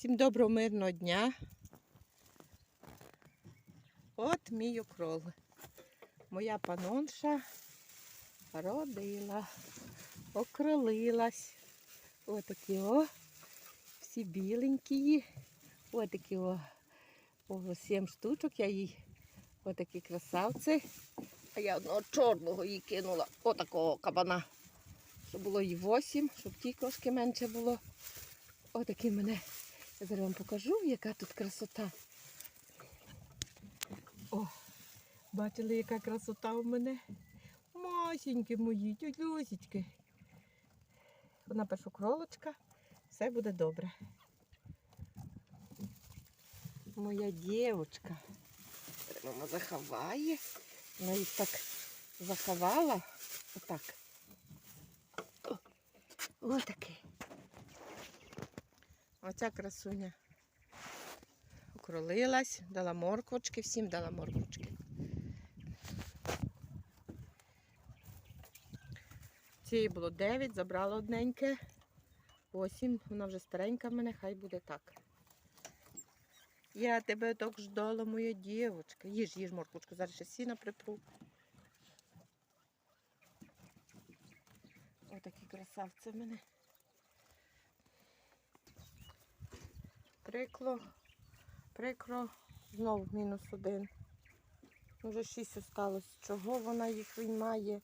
Всім доброго мирного дня. От мій окрол. Моя панонша родила, окролилась. Отакі о, всі біленькі. Отакі о, о, сім штучок я їй. Отакі красавці. А я одного чорного їй кинула, отакого кабана. Щоб було їй восім, щоб ті кошки менше було. Отакі мене. Я зараз вам покажу, яка тут красота. О, бачили, яка красота у мене. Масенькі мої, тюлюсічки. Вона першокролочка, все буде добре. Моя дівчинка. Мама заховає. Вона їх так заховала. Отак. О. Оця красуня окролилась, дала морквочки, всім дала морквочки. Цієї було 9, забрала одненьке. 8, вона вже старенька в мене, хай буде так. Я тебе так ждала, моя дівчинка. Їж, їж морквочку, зараз ще сіна припру. Отакі красавці в мене. Прикро, прикро, знову мінус один. Вже шість осталось. Чого вона їх виймає?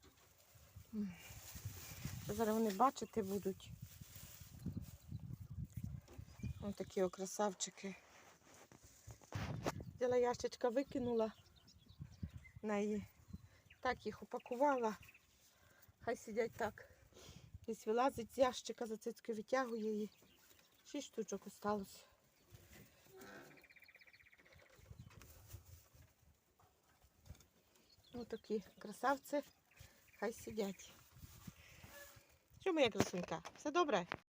Зараз вони бачити будуть. Ось такі о красавчики. Взяла ящичка, викинула неї. Так їх упакувала. Хай сидять так. Десь вилазить з ящика, за цицьки витягує її. Шість штучок осталось. Ось такі красавці, хай сидять. Що моя красунька? Все добре?